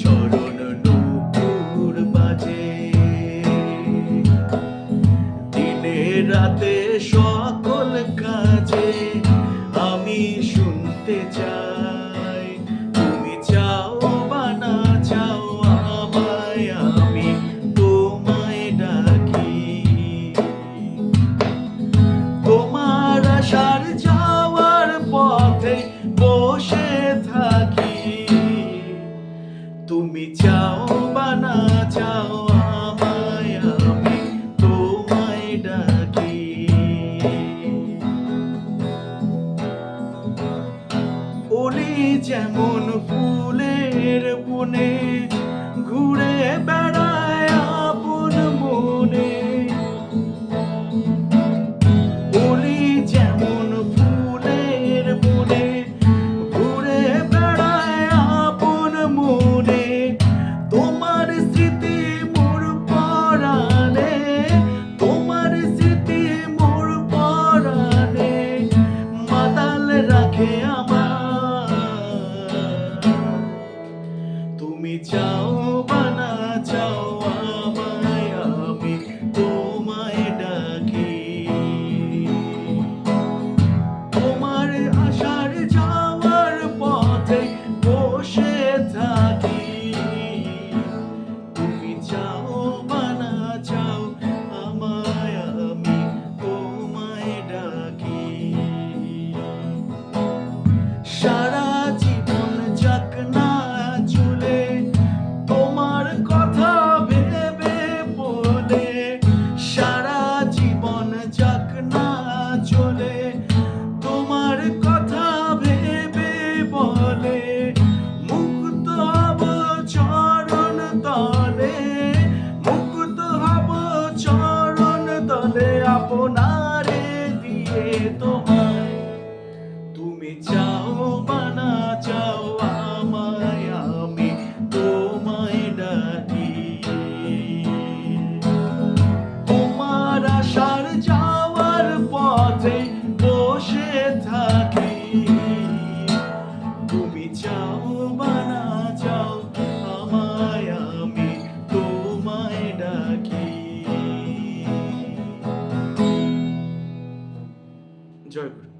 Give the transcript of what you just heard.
চরণ নুপুর বাজে দিনে রাতে সকল কাজে আমি শুনতে চাই। তুমি চাও বা চাও আমায়, আমি তোমায় ডাকি। তোমার আসার যাওয়ার পথে বসে থাকি। যেমন ফুলের বনে চাও বানা চাও চলে তোমার কথা ভেবে বলে, মুক্ত হব চরণ তলে, মুক্ত হব চরণ তলে, আপনারে দিয়ে তোমায়। তুমি চাও তুমি চাও বা না আমায় আমি ডাকি। জয় গুরু।